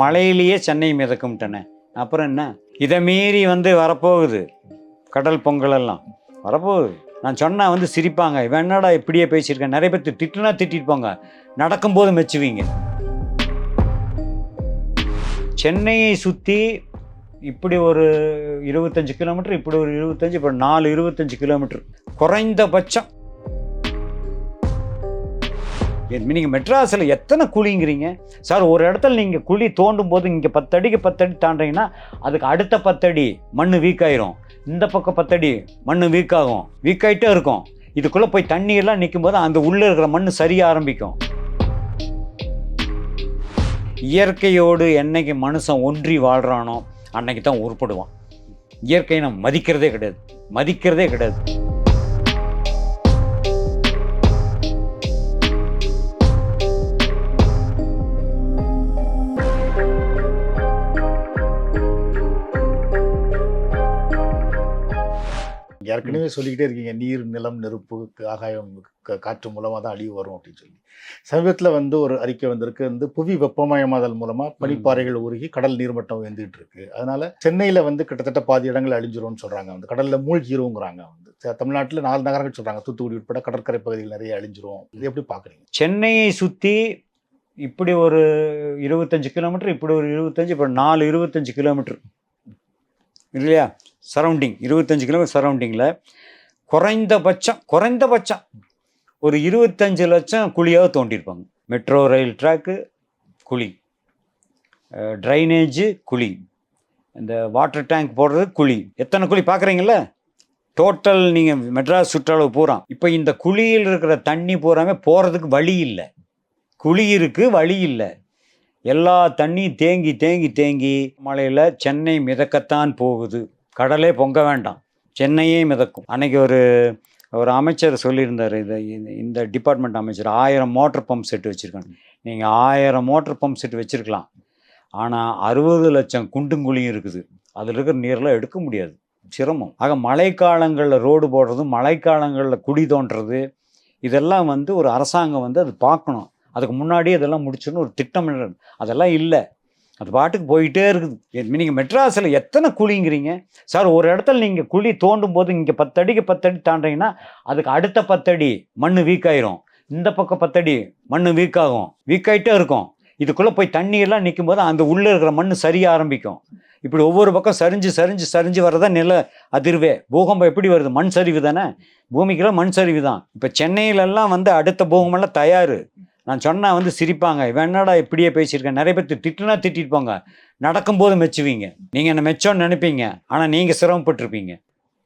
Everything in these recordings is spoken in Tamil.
மழையிலேயே சென்னை மிதக்கும்ட்டன அப்புறம் என்ன? இதை மீறி வந்து வரப்போகுது. கடல் பொங்கல் எல்லாம். வரப்போகுது. நான் சொன்னால் வந்து சிரிப்பாங்க. இவன் என்னடா இப்படியே பேசியிருக்கேன்? நிறைய பேர் திட்டுனா திட்டிட்டு போங்க. நடக்கும்போது மெச்சுவீங்க. சென்னையை சுற்றி இப்படி ஒரு இருபத்தஞ்சு கிலோமீட்டர் இப்படி ஒரு இருபத்தஞ்சு இப்போ நாலு இருபத்தஞ்சு கிலோமீட்டர். குறைந்தபட்சம் நீங்கள் மெட்ராஸில் எத்தனை குழிங்கிறீங்க? சார் ஒரு இடத்துல நீங்கள் குழி தோண்டும் போது இங்கே பத்தடிக்கு பத்தடி தாண்டிங்கன்னா அதுக்கு அடுத்த பத்தடி மண் வீக் ஆயிரும். இந்த பக்கம் பத்தடி மண் வீக் ஆகும். வீக் ஆகிட்டே இருக்கும். இதுக்குள்ளே போய் தண்ணியெல்லாம் நிற்கும் போது அந்த உள்ளே இருக்கிற மண் சரிய ஆரம்பிக்கும். இயற்கையோடு என்னைக்கு மனுஷன் ஒன்றி வாழ்கிறானோ அன்னைக்கு தான் உருப்படுவான். இயற்கையை நம்ம மதிக்கிறதே கிடையாது. மதிக்கிறதே கிடையாது. ஏற்கனவே சொல்லிக்கிட்டே இருக்கீங்க நீர் நிலம் நெருப்பு ஆகாயம் காற்று மூலமாக தான் அழிவு வரும் அப்படின்னு சொல்லி. சமீபத்தில் வந்து ஒரு அறிக்கை வந்திருக்கு. வந்து புவி வெப்பமயமாதல் மூலமாக பனிப்பாறைகள் உருகி கடல் நீர்மட்டம் உயர்ந்துகிட்டு இருக்கு. அதனால சென்னையில் வந்து கிட்டத்தட்ட பாதி இடங்கள் அழிஞ்சிரும்னு சொல்கிறாங்க வந்து கடலில் மூழ்கிருங்கிறாங்க வந்து. தமிழ்நாட்டுல நாலு நகரங்கள் சொல்கிறாங்க தூத்துக்குடி உட்பட கடற்கரை பகுதிகள் நிறைய அழிஞ்சிரும். இது எப்படி பார்க்குறீங்க சென்னையை சுற்றி இப்படி ஒரு இருபத்தஞ்சு கிலோமீட்டர் இப்படி ஒரு இருபத்தஞ்சு இப்போ நாலு இருபத்தஞ்சு கிலோமீட்டர். இல்லையா? சரௌண்டிங் இருபத்தஞ்சு கிலோமீட்டர் சரௌண்டிங்கில் குறைந்தபட்சம் குறைந்தபட்சம் ஒரு இருபத்தஞ்சு லட்சம் குழியாக தோண்டியிருப்பாங்க. மெட்ரோ ரயில் ட்ராக்கு குழி. ட்ரைனேஜு குழி. இந்த வாட்டர் டேங்க் போடுறது குழி. எத்தனை குழி பார்க்குறீங்கள டோட்டல் நீங்கள் மெட்ராஸ் சுற்றளவு பூரா. இப்போ இந்த குழியில் இருக்கிற தண்ணி பூராமே போகிறதுக்கு வழி இல்லை. குழி இருக்குது வழி இல்லை. எல்லா தண்ணியும் தேங்கி தேங்கி தேங்கி மழையில் சென்னை மிதக்கத்தான் போகுது. கடலே பொங்க வேண்டாம். சென்னையே மிதக்கும். அன்னைக்கு ஒரு ஒரு அமைச்சர் சொல்லியிருந்தார் இதை இந்த- இந்த டிபார்ட்மெண்ட் அமைச்சர் ஆயிரம் மோட்டர் பம்ப் செட் வச்சுருக்காங்க. நீங்கள் ஆயிரம் மோட்டர் பம்ப் செட் வச்சுருக்கலாம். ஆனால் அறுபது லட்சம் குண்டுங்குழியும் இருக்குது. அதில் இருக்கிற நீரெல்லாம் எடுக்க முடியாது. சிரமம். ஆக மழைக்காலங்களில் ரோடு போடுறது மழைக்காலங்களில் குடி தோன்றது இதெல்லாம் வந்து ஒரு அரசாங்கம் வந்து அது பார்க்கணும். அதுக்கு முன்னாடி இதெல்லாம் முடிச்சுன்னு ஒரு திட்டம் அதெல்லாம் இல்லை. அது பாட்டுக்கு போயிட்டே இருக்குது. நீங்கள் மெட்ராஸில் எத்தனை குழிங்கிறீங்க? சார் ஒரு இடத்துல நீங்கள் குழி தோண்டும் போது இங்கே பத்தடிக்கு பத்தடி தாண்டிங்கன்னா அதுக்கு அடுத்த பத்தடி மண் வீக்காயிரும் இந்த பக்கம் பத்தடி மண் வீக்காகும் வீக்காயிட்டே இருக்கும். இதுக்குள்ளே போய் தண்ணியெல்லாம் நிற்கும் போது அந்த உள்ளே இருக்கிற மண் சரிய ஆரம்பிக்கும். இப்படி ஒவ்வொரு பக்கம் சரிஞ்சு சரிஞ்சு சரிஞ்சு வரதா நில அதிர்வே. பூகம்பம் எப்படி வருது? மண் சரிவு தானே? பூமிக்கெல்லாம் மண் சரிவு தான். இப்போ சென்னையிலெல்லாம் வந்து அடுத்த பூகம்பெல்லாம் தயார். நான் சொன்னால் வந்து சிரிப்பாங்க. என்னடா இப்படியே பேசியிருக்கேன் நிறைய பேர் திட்டுனா திட்டிருப்பாங்க நடக்கும்போது மெச்சுவீங்க. நீங்கள் என்னை மெச்சோன்னு நினைப்பீங்க. ஆனால் நீங்கள் சிரமப்பட்டிருப்பீங்க.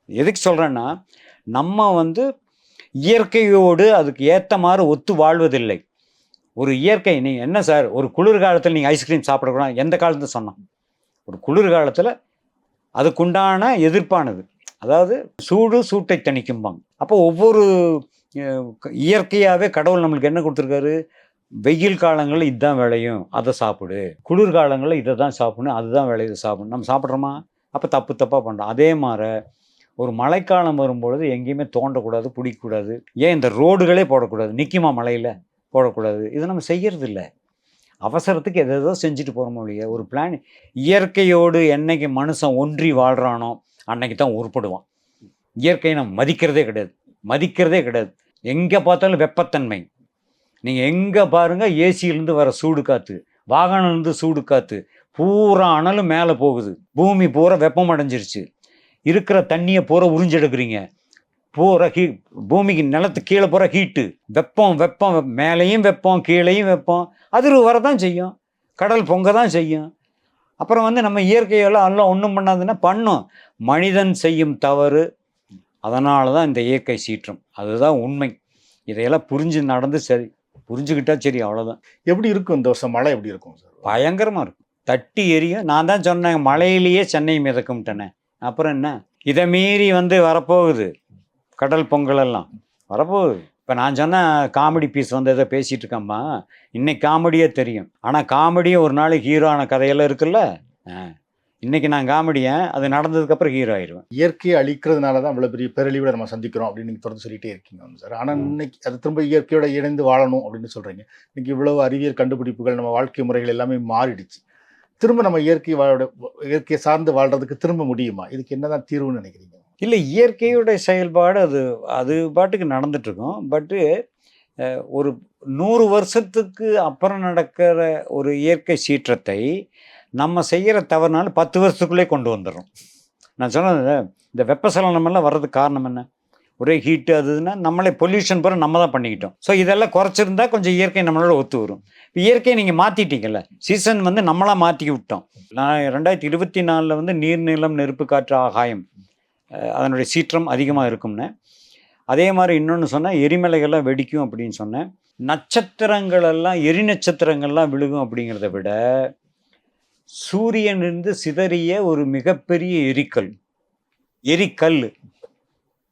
எதுக்கு சொல்கிறேன்னா நம்ம வந்து இயற்கையோடு அதுக்கு ஏற்ற மாதிரி ஒத்து வாழ்வதில்லை. ஒரு இயற்கை நீங்கள் என்ன சார் ஒரு குளிர் காலத்தில் நீங்கள் ஐஸ்கிரீம் சாப்பிடக்கூடாது. எந்த காலத்தில் சொன்னோம்? ஒரு குளிர் காலத்தில் அதுக்குண்டான எதிர்ப்பானது. அதாவது சூடு சூட்டை தணிக்கும்பாங்க. அப்போ ஒவ்வொரு இயற்கையாகவே கடவுள் நம்மளுக்கு என்ன கொடுத்துருக்காரு? வெயில் காலங்களில் இதுதான் விளையும் அதை சாப்பிடு. குளிர் காலங்களில் இதை தான் சாப்பிடணும் அதுதான் விளையுது சாப்பிடணும். நம்ம சாப்பிட்றோமா? அப்போ தப்பு தப்பாக பண்ணுறோம் அதே மாதிரி ஒரு மழைக்காலம் வரும்பொழுது எங்கேயுமே தோண்டக்கூடாது பிடிக்கக்கூடாது. ஏன் இந்த ரோடுகளே போடக்கூடாது? நிற்குமா மழையில்? போடக்கூடாது. இது நம்ம செய்கிறதில்ல அவசரத்துக்கு எதை ஏதோ செஞ்சுட்டு போகிறோமோ இல்லையா? ஒரு பிளான் இயற்கையோடு என்னைக்கு மனுஷன் ஒன்றி வாழ்கிறானோ அன்னைக்கு தான் உருப்படுவான். இயற்கையை நம்ம மதிக்கிறதே கிடையாது. மதிக்கிறதே கிடையாது. எங்கே பார்த்தாலும் வெப்பத்தன்மை. நீங்கள் எங்கே பாருங்கள் ஏசியிலேருந்து வர சூடு காற்று வாகனம்லேருந்து சூடு காற்று பூரா அனலும் மேலே போகுது. பூமி பூரா வெப்பம் அடைஞ்சிருச்சு. இருக்கிற தண்ணியை பூரா உறிஞ்செடுக்கிறீங்க. பூரா ஹீ பூமிக்கு நிலத்து கீழே பூரா ஹீட்டு. வெப்பம் வெப்பம் மேலேயும் வெப்பம் கீழேயும் வெப்பம். அதிர்வு வரதான் செய்யும். கடல் பொங்க தான் செய்யும். அப்புறம் வந்து நம்ம இயற்கையெல்லாம் எல்லாம் ஒன்றும் பண்ணாதுன்னா பண்ணும். மனிதன் செய்யும் தவறு அதனால தான் இந்த இயற்கை சீற்றம். அதுதான் உண்மை. இதையெல்லாம் புரிஞ்சு நடந்து சரி புரிஞ்சுக்கிட்டா சரி அவ்வளோதான் எப்படி இருக்கும் இந்த வருஷம்? மழை எப்படி இருக்கும் சார்? பயங்கரமாக இருக்கும். தட்டி எரியும் நான் தான் சொன்னேன் மழையிலேயே சென்னை மிதக்கும்ட்டனே. அப்புறம் என்ன? இதை மீறி வந்து வரப்போகுது. கடல் பொங்கல் எல்லாம். வரப்போகுது. இப்போ நான் சொன்ன காமெடி பீஸ் வந்து ஏதோ பேசிகிட்டு இருக்கேம்மா இன்னைக்கு காமெடியே தெரியும். ஆனால் காமெடியே ஒரு நாளைக்கு ஹீரோ ஆன கதையெல்லாம் இருக்குல்ல. இன்னைக்கு நான் காமெடியன் அது நடந்ததுக்கப்புறம் ஹீரோ ஆயிடுவேன். இயற்கையை அழிக்கிறதுனால தான் இவ்வளோ பெரிய பேரழிவை நம்ம சந்திக்கிறோம் அப்படின்னு நீங்கள் தொடர்ந்து சொல்லிட்டே இருக்கீங்க வந்து சார். ஆனால். இன்னைக்கு அது திரும்ப இயற்கையோட இணைந்து வாழணும் அப்படின்னு சொல்கிறீங்க இன்னைக்கு இவ்வளவு அறிவியல் கண்டுபிடிப்புகள் நம்ம வாழ்க்கை முறைகள் எல்லாமே மாறிடுச்சு. திரும்ப நம்ம இயற்கை வாழ இயற்கையை சார்ந்து வாழ்றதுக்கு திரும்ப முடியுமா? இதுக்கு என்னதான் தீர்வுன்னு நினைக்கிறீங்க? இல்லை இயற்கையோட செயல்பாடு அது அது பாட்டுக்கு நடந்துட்டு இருக்கும் பட்டு ஒரு நூறு வருஷத்துக்கு அப்புறம் நடக்கிற ஒரு இயற்கை சீற்றத்தை நம்ம செய்கிற தவறுனால பத்து வருஷத்துக்குள்ளே கொண்டு வந்துடும் நான் சொன்னது இந்த வெப்பசலனமெல்லாம் வர்றதுக்கு காரணம் என்ன? ஒரே ஹீட்டு அதுன்னா நம்மளே பொல்யூஷன் பூரா நம்ம தான் பண்ணிக்கிட்டோம். ஸோ இதெல்லாம் குறைச்சிருந்தா கொஞ்சம் இயற்கை நம்மளோட ஒத்து வரும். இப்போ இயற்கையை நீங்கள் மாற்றிட்டீங்கல்ல சீசன் வந்து நம்மளாக மாற்றி விட்டோம். நான் ரெண்டாயிரத்தி இருபத்தி நாலில் வந்து நீர்நிலம் நெருப்பு காற்று ஆகாயம் அதனுடைய சீற்றம் அதிகமாக இருக்கும்னு. அதே மாதிரி இன்னொன்று சொன்னால் எரிமலைகள்லாம் வெடிக்கும் அப்படின்னு சொன்னேன். நட்சத்திரங்களெல்லாம் எரி நட்சத்திரங்கள்லாம் விழுகும் அப்படிங்கிறத விட சூரியனிலிருந்து சிதறிய ஒரு மிகப்பெரிய எரிக்கல். எரிக்கல்.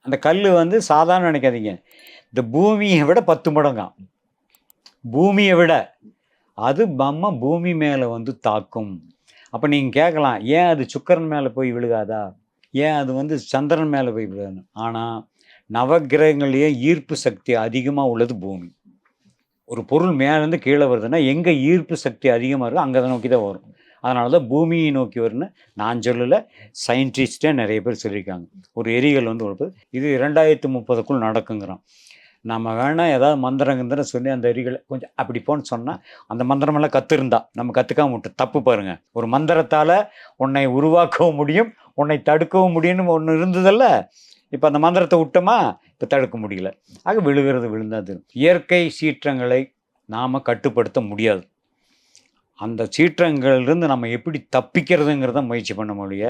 அந்த கல் வந்து சாதாரண நினைக்காதீங்க. இந்த பூமியை விட பத்து மடங்காம் பூமியை விட. அது பம்ம பூமி மேலே வந்து தாக்கும். அப்போ நீங்கள் கேட்கலாம் ஏன் அது சுக்கரன் மேலே போய் விழுகாதா? ஏன் அது வந்து சந்திரன் மேலே போய் விழுகாது? ஆனால் நவக்கிரகங்களையே ஈர்ப்பு சக்தி அதிகமாக உள்ளது பூமி. ஒரு பொருள் மேலேருந்து கீழே வருதுன்னா எங்கே ஈர்ப்பு சக்தி அதிகமாக இருக்கோ அங்கே தான் நோக்கி தான் வரும். அதனால தான் பூமியை நோக்கி வரும்னு நான் சொல்லலை சயின்டிஸ்டே நிறைய பேர் சொல்லியிருக்காங்க. ஒரு எரிகள் வந்து ஒரு இது ரெண்டாயிரத்து முப்பதுக்குள் நடக்குங்கிறோம் நம்ம வேணால் ஏதாவது மந்திரம் கிந்திரம் சொல்லி அந்த எரிகளை கொஞ்சம் அப்படி போன்னு சொன்னால் அந்த மந்திரமெல்லாம் கற்றுருந்தா நம்ம கற்றுக்காம விட்டு தப்பு பாருங்க. ஒரு மந்திரத்தால் உன்னை உருவாக்கவும் முடியும் உன்னை தடுக்கவும் முடியும்னு ஒன்று இருந்ததல்ல இப்போ அந்த மந்திரத்தை விட்டோமா இப்போ தடுக்க முடியல. ஆக விழுகிறது விழுந்தா தெரியும் இயற்கை சீற்றங்களை நாம் கட்டுப்படுத்த முடியாது. அந்த சீற்றங்கள்லேருந்து நம்ம எப்படி தப்பிக்கிறதுங்கிறத முயற்சி பண்ண முடிய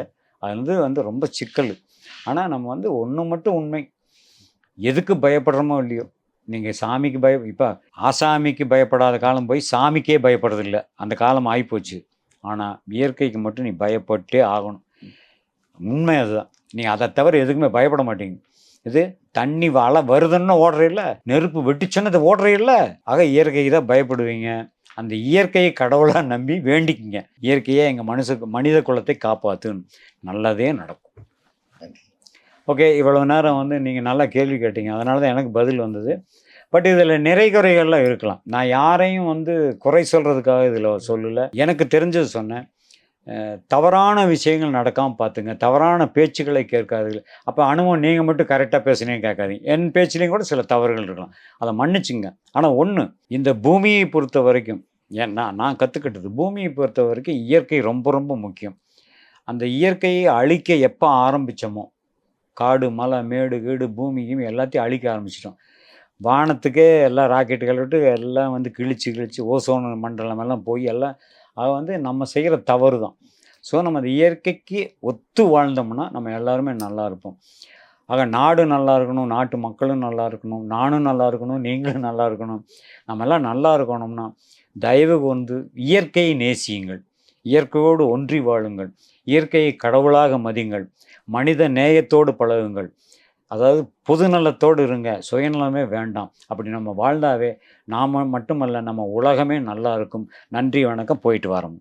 அது வந்து வந்து ரொம்ப சிக்கல். ஆனால் நம்ம வந்து ஒன்று மட்டும் உண்மை. எதுக்கு பயப்படுறோமோ இல்லையோ. நீங்கள் சாமிக்கு பய இப்போ ஆசாமிக்கு பயப்படாத காலம் போய் சாமிக்கே பயப்படுறதில்ல. அந்த காலம் ஆகிப்போச்சு ஆனால் இயற்கைக்கு மட்டும் நீ பயப்பட்டே ஆகணும். உண்மை அதுதான். நீ அதை தவிர எதுக்குமே பயப்பட மாட்டீங்க. இது தண்ணி வலை வருதுன்னு ஓடுறீல்ல நெருப்பு வெட்டிச்சுன்னு அது ஓடுறீல்ல ஆக இயற்கைக்கு தான் பயப்படுவீங்க. அந்த இயற்கையை கடவுளாக நம்பி வேண்டிக்கிங்க. இயற்கையே எங்கள் மனுஷ மனித குலத்தை காப்பாற்றுன்னு நல்லதே நடக்கும். ஓகே இவ்வளவு நேரம் வந்து நீங்கள் நல்லா கேள்வி கேட்டீங்க. அதனால தான் எனக்கு பதில் வந்தது. பட் இதில் நிறை குறைகள்லாம் இருக்கலாம். நான் யாரையும் வந்து குறை சொல்கிறதுக்காக இதில் சொல்லலை. எனக்கு தெரிஞ்சது சொன்னேன். தவறான விஷயங்கள் நடக்காமல் பார்த்துங்க தவறான பேச்சுக்களை கேட்காதீர்கள் அப்போ அனுபவம் நீங்கள் மட்டும் கரெக்டாக பேசுனீங்க கேட்காதீங்க. என் பேச்சுலேயும் கூட சில தவறுகள் இருக்கலாம். அதை மன்னிச்சுங்க. ஆனால் ஒன்று இந்த பூமியை பொறுத்த வரைக்கும் ஏன்னா நான் கற்றுக்கிட்டது பூமியை பொறுத்த வரைக்கும் இயற்கை ரொம்ப ரொம்ப முக்கியம். அந்த இயற்கையை அழிக்க எப்போ ஆரம்பித்தோமோ காடு மலை மேடு கீடு பூமி கீமி எல்லாத்தையும் அழிக்க ஆரம்பிச்சிட்டோம். வானத்துக்கே எல்லாம் ராக்கெட்டுகள் விட்டு எல்லாம் வந்து கிழிச்சு கிழிச்சு ஓசோன் மண்டலம் எல்லாம் போய் எல்லாம் அது வந்து நம்ம செய்கிற தவறு தான் ஸோ நம்ம அந்த இயற்கைக்கு ஒத்து வாழ்ந்தோம்னா நம்ம எல்லாருமே நல்லா இருப்போம். ஆக நாடு நல்லா இருக்கணும் நாட்டு மக்களும் நல்லா இருக்கணும் நானும் நல்லா இருக்கணும் நீங்களும் நல்லா இருக்கணும். நம்ம எல்லாம் நல்லா இருக்கணும்னா தயவு வந்து இயற்கையை நேசியுங்கள். இயற்கையோடு ஒன்றி வாழுங்கள். இயற்கையை கடவுளாக மதிங்கள் மனித நேயத்தோடு பழகுங்கள். அதாவது பொதுநலத்தோடு இருங்க. சுயநலமே வேண்டாம். அப்படி நம்ம வாழ்ந்தாவே நாம் மட்டுமல்ல நம்ம உலகமே நல்லா இருக்கும். நன்றி வணக்கம். போயிட்டு வரோம்.